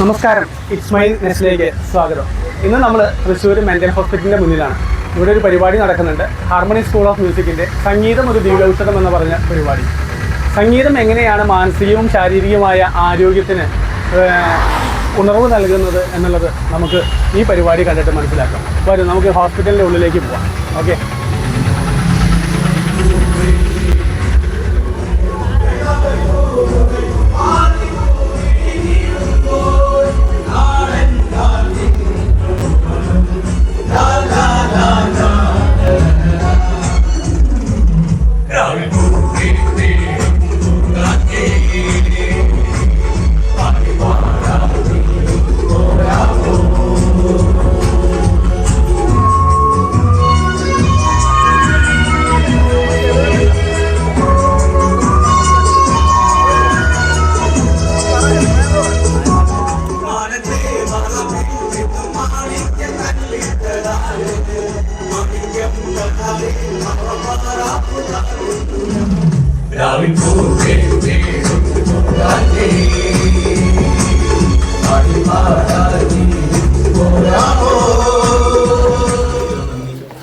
നമസ്കാരം. മൈ നെസ്റ്റിലേക്ക് സ്വാഗതം. ഇന്ന് നമ്മൾ തൃശ്ശൂർ മെന്റൽ ഹോസ്പിറ്റലിന്റെ മുന്നിലാണ്. ഇവിടെ ഒരു പരിപാടി നടക്കുന്നുണ്ട്. ഹാർമണി സ്കൂൾ ഓഫ് മ്യൂസിക്കിന്റെ സംഗീതം ഒരു ദീപോത്സവം എന്ന് പറഞ്ഞ പരിപാടി. സംഗീതം എങ്ങനെയാണ് മാനസികവും ശാരീരികവുമായ ആരോഗ്യത്തിന് ഉണർവ് നൽകുന്നത് എന്നുള്ളത് നമുക്ക് ഈ പരിപാടി കണ്ടിട്ട് മനസ്സിലാക്കാം. വരും നമുക്ക് ഹോസ്പിറ്റലിന്റെ ഉള്ളിലേക്ക് പോവാം. ഓക്കെ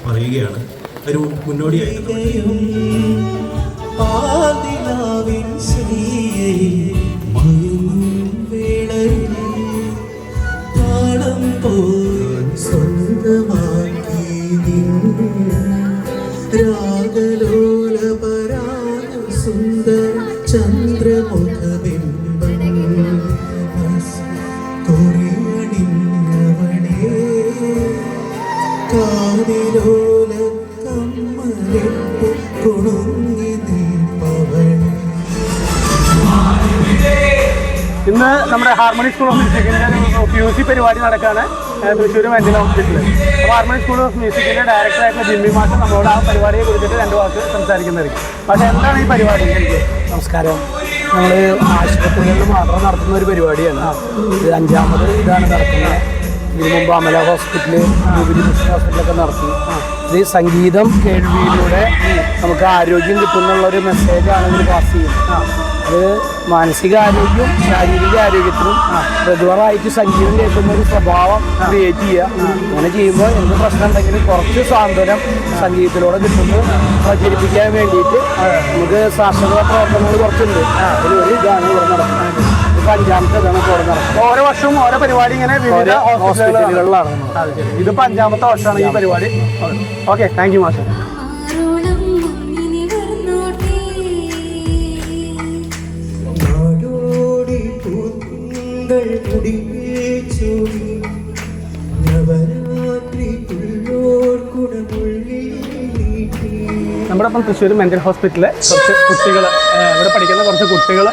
പറയുകയാണ്. ഒരു മുന്നോടിയായിട്ട് പാതിലാവിൻ ഇന്ന് നമ്മുടെ ഹാർമണി സ്കൂൾ ഓഫ് മ്യൂസിക്കിന്റെ ഒരു പി യു സി പരിപാടി നടക്കുകയാണ് തൃശ്ശൂർ മെന്റൽ ഹോസ്പിറ്റലിൽ അപ്പോൾ ഹാർമണി സ്കൂൾ ഓഫ് മ്യൂസിക്കിന്റെ ഡയറക്ടറായിട്ടുള്ള ജിമ്മി മാസ്റ്റർ നമ്മളോട് ആ പരിപാടിയെ കുറിച്ചിട്ട് രണ്ട് വാക്ക് സംസാരിക്കുന്നതായിരിക്കും. പക്ഷേ എന്താണ് ഈ പരിപാടി? നമസ്കാരം. നമ്മൾ ആശുപത്രികളിൽ മാത്രം നടത്തുന്ന ഒരു പരിപാടിയാണ്. ഇത് അഞ്ചാമത് ഇതാണ് നടക്കുന്നത്. ഇതിനു മുമ്പ് അമല ഹോസ്പിറ്റൽ ജൂബിലി മിഷൻ ഹോസ്പിറ്റലൊക്കെ നടത്തി. ഇത് സംഗീതം കേൾവിയിലൂടെ നമുക്ക് ആരോഗ്യം കിട്ടുന്നുള്ള ഒരു മെസ്സേജാണ് ഇതിൽ പാസ് ചെയ്യുന്നത്. അത് മാനസിക ആരോഗ്യം ശാരീരിക ആരോഗ്യത്തിനും റെഗുലറായിട്ട് സംഗീതം കേൾക്കുന്ന ഒരു സ്വഭാവം ക്രിയേറ്റ് ചെയ്യുക. അങ്ങനെ ചെയ്യുമ്പോൾ എന്ത് പ്രശ്നം ഉണ്ടെങ്കിലും കുറച്ച് സാന്ത്വനം സംഗീതത്തിലൂടെ കിട്ടുന്നത് പ്രചരിപ്പിക്കാൻ വേണ്ടിയിട്ട് നമുക്ക് സാക്ഷരത പ്രവർത്തനങ്ങൾ കുറച്ചുണ്ട്. അതിൽ ഒരു ഗാനം ഇവിടെ നടക്കുന്നത്. ഇപ്പം അഞ്ചാമത്തെ ഇതാണ് ഇവിടെ നടക്കുന്നത്. ഓരോ വർഷവും ഓരോ പരിപാടി ഇങ്ങനെ വിവിധ ഹോസ്പിറ്റലുകളിലാണ്. ഇതിപ്പോൾ അഞ്ചാമത്തെ വർഷമാണ് ഈ പരിപാടി. ഓക്കെ താങ്ക് യു മാസ്റ്റർ നമ്മുടെ ഇപ്പം തൃശ്ശൂർ മെന്റൽ ഹോസ്പിറ്റലിലെ കുറച്ച് കുട്ടികൾ ഇവിടെ പഠിക്കുന്ന കുറച്ച് കുട്ടികൾ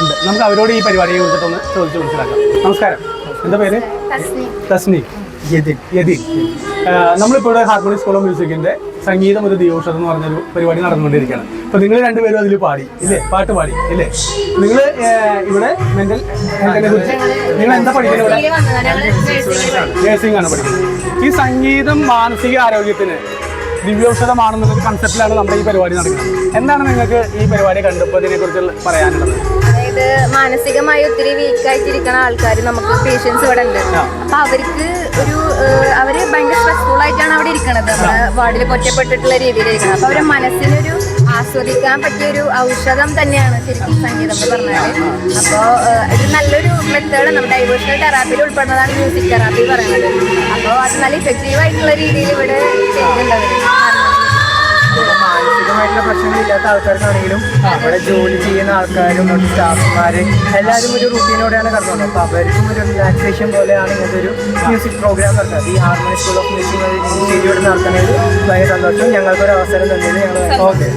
ഉണ്ട്. നമുക്ക് അവരോട് ഈ പരിപാടിയെ കുറിച്ചിട്ടൊന്ന് ചോദിച്ച് മനസ്സിലാക്കാം. നമസ്കാരം. എന്താ പേര്? തസ്നി. യതിൻ. യതിൻ. നമ്മളിപ്പോൾ ഇവിടെ ഹാർമോണി സ്കൂൾ ഓഫ് മ്യൂസിക്കിന്റെ സംഗീതം ഒരു ദിവസം എന്ന് പറഞ്ഞൊരു പരിപാടി നടന്നുകൊണ്ടിരിക്കുകയാണ്. അപ്പോൾ നിങ്ങൾ രണ്ടുപേരും അതിൽ പാടി ഇല്ലേ? പാട്ട് പാടി ഇല്ലേ? നിങ്ങൾ ഇവിടെ മെന്റൽ ഹെൽത്തിനെ കുറിച്ച് നിങ്ങൾ എന്താ പഠിക്കുന്നത് ഇവിടെ? നേഴ്സിംഗ് ആണ് പഠിക്കുന്നത്. ഈ സംഗീതം മാനസിക ആരോഗ്യത്തിന് ദിവ്യൌഷധമാണെന്നുള്ള കൺസെപ്റ്റിലാണ് നമ്മുടെ ഈ പരിപാടി നടക്കുന്നത്. എന്താണ് നിങ്ങൾക്ക് ഈ പരിപാടി കണ്ടപ്പോൾ ഇതിനെക്കുറിച്ച് പറയാനുള്ളത്? അതായത് മാനസികമായി ഒത്തിരി വീക്കായിട്ടിരിക്കുന്ന ആൾക്കാർ നമുക്ക് പേഷ്യൻസ് ഇവിടെ ഉണ്ട്. അപ്പൊ അവർക്ക് ഒരു അവർ ഭയങ്കര സ്ട്രെസ്ഫുൾ ആയിട്ടാണ് അവിടെ ഇരിക്കുന്നത് വാർഡിൽ ഒറ്റപ്പെട്ടിട്ടുള്ള രീതിയിൽ ഇരിക്കുന്നത് അപ്പൊ അവരുടെ മനസ്സിനൊരു ആസ്വദിക്കാൻ പറ്റിയ ഒരു ഔഷധം തന്നെയാണ് ശരിക്കും സംഗീതം എന്ന് പറഞ്ഞാൽ അപ്പോൾ ഇത് നല്ലൊരു മെത്തേഡ് നമ്മുടെ ഡൈവേഷണൽ തെറാപ്പിയിൽ ഉൾപ്പെടുന്നതാണ് മ്യൂസിക് തെറാപ്പി പറയുന്നത്. അപ്പോൾ അത് നല്ല ഇഫക്റ്റീവ് ആയിട്ടുള്ള രീതിയിൽ ഇവിടെ. മാനസികമായിട്ടുള്ള പ്രശ്നങ്ങളില്ലാത്ത ആൾക്കാർക്കാണെങ്കിലും അവിടെ ജോലി ചെയ്യുന്ന ആൾക്കാരും മറ്റു സ്റ്റാഫുമാര് എല്ലാവരും ഒരു റൂട്ടീനോടെയാണ് കടന്നത്. അപ്പൊ അവർക്കും ഒരു റിലാക്സേഷൻ പോലെയാണ് ഇങ്ങനത്തെ ഒരു മ്യൂസിക് പ്രോഗ്രാം നടത്തുന്നത് ഈ harmony school of music institute നടത്തുന്നതിൽ ഭയങ്കര സന്തോഷം. ഞങ്ങൾക്കൊരു അവസരം തന്നെയാണ് ഞങ്ങൾ ഓക്കെ.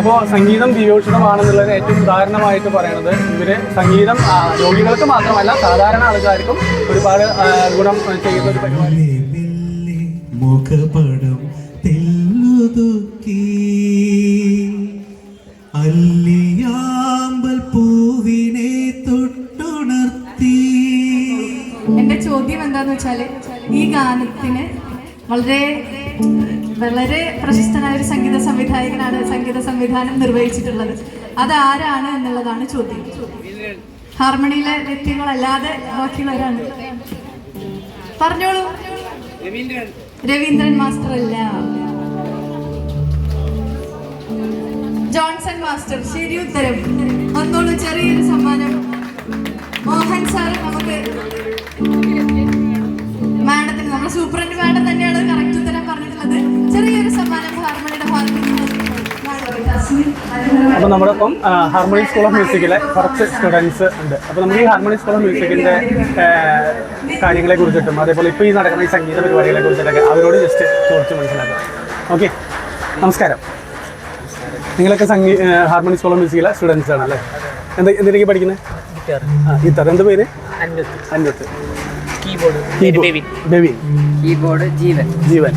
അപ്പോൾ സംഗീതം ദിവ്യോഷിതമാണെന്നുള്ളതിന് ഏറ്റവും ഉദാഹരണമായിട്ട് പറയുന്നത് ഇവർ സംഗീതം രോഗികൾക്ക് മാത്രമല്ല സാധാരണ ആൾക്കാർക്കും ഒരുപാട് ഗുണം ചെയ്യുന്ന ഒരു പരിപാടി. മെല്ലെ മെല്ലെ മുഖപടം തെല്ലുതുക്കി. അല്ലിയാമ്പൽ പൂവിനെ തൊട്ടുണർത്തി. എന്റെ ചോദ്യം എന്താന്ന് വെച്ചാൽ ഈ ഗാനത്തിന് വളരെ വളരെ പ്രശസ്തനായ ഒരു സംഗീത സംവിധായകനാണ് സംഗീത സംവിധാനം നിർവഹിച്ചിട്ടുള്ളത്. അത് ആരാണ് എന്നുള്ളതാണ് ചോദ്യം. ഹാർമണിയിലെ വ്യക്തികളല്ലാതെ ബാക്കിയുള്ളവരാണ്. പറഞ്ഞോളൂ. രവീന്ദ്രൻ മാസ്റ്റർ അല്ല ജോൺസൺ മാസ്റ്റർ ശരി ഉത്തരം. വന്നോളൂ ചെറിയൊരു സമ്മാനം. മോഹൻ സാർ നമുക്ക് അപ്പോൾ നമ്മുടെ ഒപ്പം ഹാർമോണി സ്കൂൾ ഓഫ് മ്യൂസിക്കിലെ കുറച്ച് സ്റ്റുഡൻസ് ഉണ്ട്. അപ്പോൾ നമുക്ക് ഈ ഹാർമോണി സ്കൂൾ ഓഫ് മ്യൂസിക്കിന്റെ കാര്യങ്ങളെ കുറിച്ചിട്ടും അതേപോലെ ഇപ്പോൾ ഈ നടക്കുന്ന ഈ സംഗീത പരിപാടികളെ കുറിച്ചിട്ടൊക്കെ അവരോട് ജസ്റ്റ് ചോദിച്ച് മനസ്സിലാക്കാം. ഓക്കെ നമസ്കാരം. നിങ്ങളൊക്കെ സംഗീ ഹാർമോണി സ്കൂൾ ഓഫ് മ്യൂസിക്കിലെ സ്റ്റുഡൻസ് ആണ് അല്ലേ എന്താ എന്തിനൊക്കെ പഠിക്കുന്നത് ആ ഗിത്താർ എന്ത് പേര്? അൻപത്ത് keyboard keyboard Jeevan. Jeevan.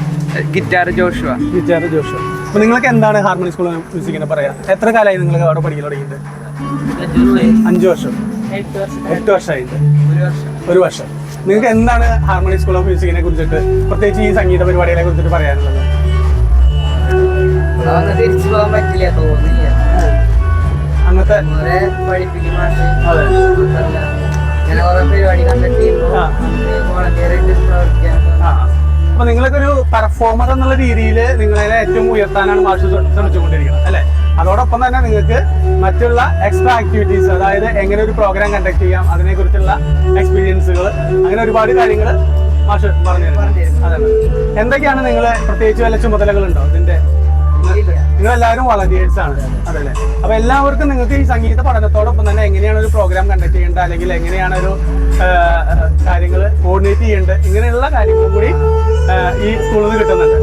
Guitar Joshua. Guitar Josh അപ്പോൾ നിങ്ങൾക്ക് എന്താണ് ഹാർമണി സ്കൂൾ മ്യൂസിക്കിനെ പറയാ. എത്ര കാലമായി നിങ്ങൾ അവിടെ പഠിക്കാൻ തുടങ്ങിയിട്ട്? അഞ്ചു വർഷം. എട്ട് വർഷമായിട്ട്. ഒരു വർഷം. നിങ്ങൾക്ക് എന്താണ് ഹാർമണി സ്കൂൾ ഓഫ് മ്യൂസിക്കിനെ കുറിച്ചിട്ട് പ്രത്യേകിച്ച് ഈ സംഗീത പരിപാടികളെ കുറിച്ചിട്ട് പറയാനുള്ളത്? അങ്ങനത്തെ പഠിപ്പിക്കും അപ്പൊ നിങ്ങളൊക്കെ ഒരു പെർഫോമർ എന്നുള്ള രീതിയിൽ നിങ്ങളെ ഏറ്റവും ഉയർത്താനാണ് മാഷ് ശ്ര- ശ്രമിച്ചുകൊണ്ടിരിക്കുന്നത് അല്ലെ? അതോടൊപ്പം തന്നെ നിങ്ങൾക്ക് മറ്റുള്ള എക്സ്ട്രാ ആക്ടിവിറ്റീസ് അതായത് എങ്ങനെ ഒരു പ്രോഗ്രാം കണ്ടക്ട് ചെയ്യാം അതിനെക്കുറിച്ചുള്ള എക്സ്പീരിയൻസുകൾ അങ്ങനെ ഒരുപാട് കാര്യങ്ങൾ മാഷ് പറഞ്ഞു അതെ എന്തൊക്കെയാണ് നിങ്ങൾ പ്രത്യേകിച്ച് വല്ല ചുമതലകളുണ്ടോ ഇതിന്റെ നിങ്ങൾ എല്ലാവരും വളണ്ടിയേഴ്സ് ആണ്. അതല്ലേ? അപ്പൊ എല്ലാവർക്കും നിങ്ങൾക്ക് ഈ സംഗീത പഠനത്തോടൊപ്പം തന്നെ എങ്ങനെയാണ് ഒരു പ്രോഗ്രാം കണ്ടക്ട് ചെയ്യേണ്ടത്? അല്ലെങ്കിൽ എങ്ങനെയാണ് ഒരു കാര്യങ്ങൾ കോർഡിനേറ്റ് ചെയ്യേണ്ടത്? ഇങ്ങനെയുള്ള കാര്യങ്ങളും കൂടി ഈ സ്കൂളിൽ നിന്ന് കിട്ടുന്നുണ്ട്.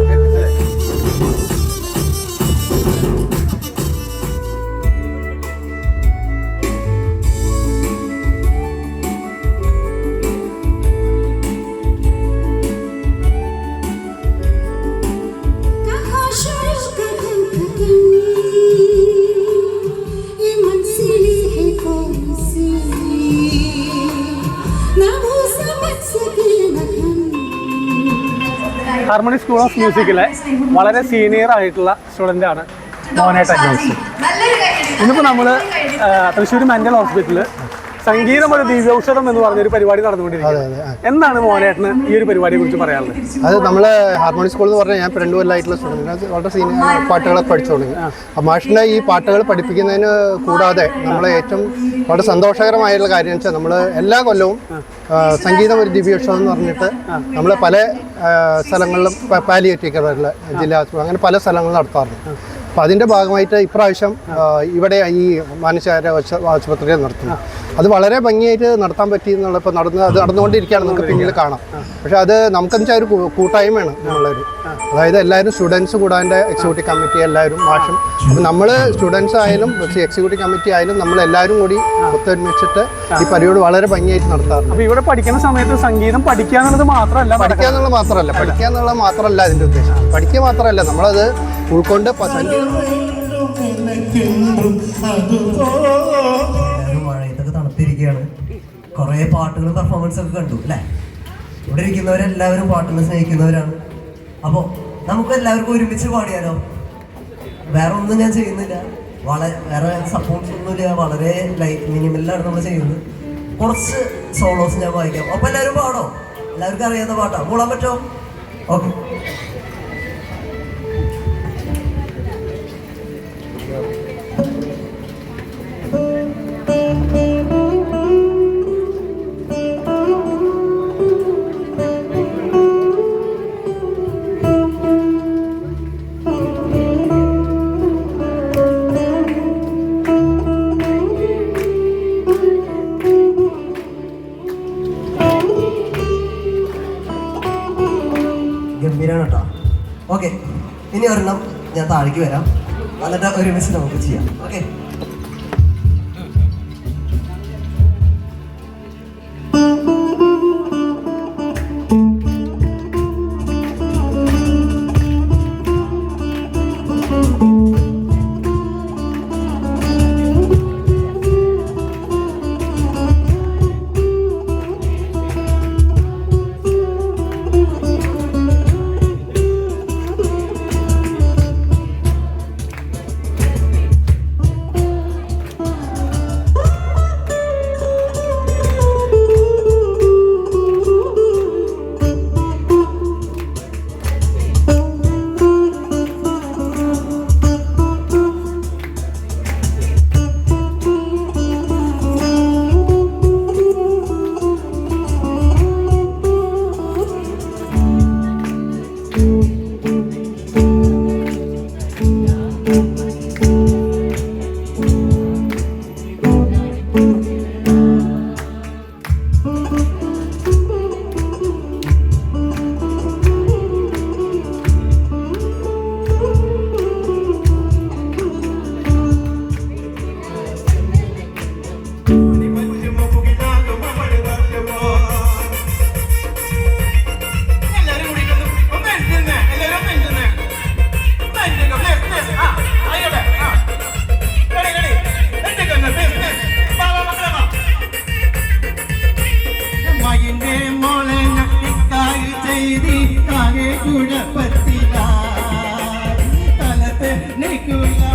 സ്കൂൾ ഓഫ് മ്യൂസിക്കിലെ വളരെ സീനിയർ ആയിട്ടുള്ള സ്റ്റുഡന്റ് ആണ് മോനേട്ട ജോസ്. ഇന്നിപ്പോൾ നമ്മൾ തൃശ്ശൂർ മെന്റൽ ഹോസ്പിറ്റലിൽ സംഗീതം ഒരു ദിവ്യൌഷധം എന്ന് പറഞ്ഞ ഒരു പരിപാടി നടന്നുകൊണ്ടിരിക്കുന്നത് എന്താണ് മോനേട്ടന് ഈ ഒരു പരിപാടിയെ കുറിച്ച് പറയാനുള്ളത്? അത് നമ്മൾ ഹാർമോണി സ്കൂൾ എന്ന് പറഞ്ഞാൽ ഞാൻ രണ്ട് കൊല്ലമായിട്ടുള്ള സ്റ്റുഡന്റ് വളരെ സീനിയർ പാട്ടുകളൊക്കെ പഠിച്ചു തുടങ്ങി. മാഷിന്റെ ഈ പാട്ടുകൾ പഠിപ്പിക്കുന്നതിന് കൂടാതെ നമ്മൾ ഏറ്റവും വളരെ സന്തോഷകരമായിട്ടുള്ള കാര്യം വെച്ചാൽ നമ്മൾ എല്ലാ കൊല്ലവും സംഗീതം ഒരു ദിവ്യോത്സവം എന്ന് പറഞ്ഞിട്ട് നമ്മൾ പല സ്ഥലങ്ങളിലും പാലിയേറ്റീവ് ജില്ലാ അങ്ങനെ പല സ്ഥലങ്ങളും നടത്താറുണ്ട്. അപ്പോൾ അതിന്റെ ഭാഗമായിട്ട് ഇപ്രാവശ്യം ഇവിടെ ഈ മാനസികാര ആശുപത്രിയിൽ നടത്തുന്നു. അത് വളരെ ഭംഗിയായിട്ട് നടത്താൻ പറ്റി എന്നുള്ള ഇപ്പോൾ നടന്ന് അത് നടന്നുകൊണ്ടിരിക്കുകയാണ് നമുക്ക് പിന്നീട് കാണാം. പക്ഷെ അത് നമുക്കെന്ന് വെച്ചാൽ ഒരു കൂട്ടായ്മയാണ് നമ്മളൊരു അതായത് എല്ലാവരും സ്റ്റുഡൻസ് കൂടാന്റെ എക്സിക്യൂട്ടീവ് കമ്മിറ്റി എല്ലാവരും മാഷും. അപ്പം നമ്മൾ സ്റ്റുഡൻസ് ആയാലും എക്സിക്യൂട്ടീവ് കമ്മിറ്റി ആയാലും നമ്മൾ എല്ലാവരും കൂടി ഒത്തൊരുമിച്ചിട്ട് ഈ പരിപാടി വളരെ ഭംഗിയായിട്ട് നടത്താറുണ്ട്. അപ്പോൾ ഇവിടെ പഠിക്കുന്ന സമയത്ത് സംഗീതം പഠിക്കുക എന്നുള്ളത് മാത്രമല്ല പഠിക്കുക എന്നുള്ളത് മാത്രമല്ല. പഠിക്കുക എന്നുള്ളത് മാത്രമല്ല അതിന്റെ ഉദ്ദേശം. പഠിക്കുക മാത്രമല്ല. നമ്മളത് ഉൾക്കൊണ്ട് മഴയത്തൊക്കെ തണുത്തിരിക്കുകയാണ്. കുറേ പാട്ടുകളും പെർഫോമൻസ് ഒക്കെ കണ്ടു അല്ലേ? ഇവിടെ ഇരിക്കുന്നവരെല്ലാവരും പാട്ടിനെ സ്നേഹിക്കുന്നവരാണ്. അപ്പോൾ നമുക്ക് എല്ലാവർക്കും ഒരുമിച്ച് പാടിയാലോ? വേറെ ഒന്നും ഞാൻ ചെയ്യുന്നില്ല. വളരെ വേറെ സപ്പോർട്ട് ഒന്നുമില്ല. വളരെ ലൈറ്റ് മിനിമലിലാണ് നമ്മൾ ചെയ്യുന്നത്. കുറച്ച് സോളോസ് ഞാൻ വായിക്കാം. അപ്പോൾ എല്ലാവരും പാടോ? എല്ലാവർക്കും അറിയാവുന്ന പാട്ടാ. മൂളാൻ പറ്റോ ഓക്കെ. താഴേക്ക് വരാം. എന്നിട്ട് ഒരുമിച്ച് നമുക്ക് ചെയ്യാം. ഓക്കെ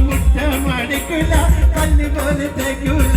മുറ്റമടിക്കുല കല്ല് പോലെ തേക്കൂല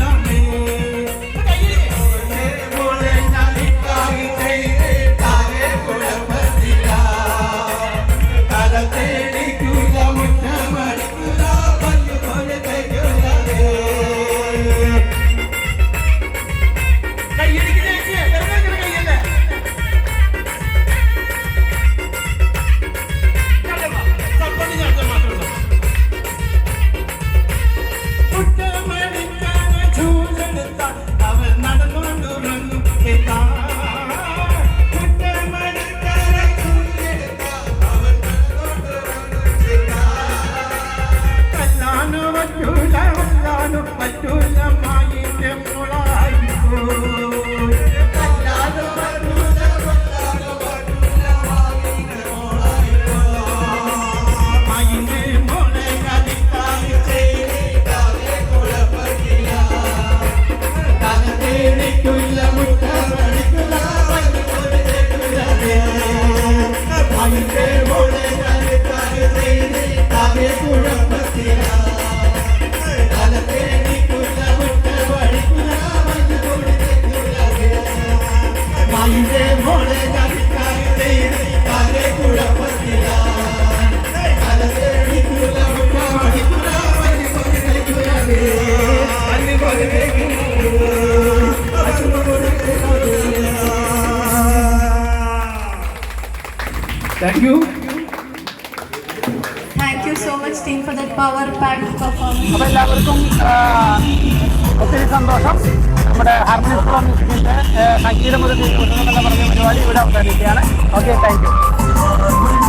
Thank you. Thank you so much, team, for that power-packed performance. അപ്പോൾ എല്ലാവർക്കും ഒത്തിരി സന്തോഷം നമ്മുടെ ഹാർമണി സ്കൂൾ ഓഫ് മ്യൂസിക്കിന്റെ സംഗീതം ഒരു തീരുമാനം പറഞ്ഞ പരിപാടി ഇവിടെ അവസാനിക്കുകയാണ് ഓക്കെ താങ്ക് യു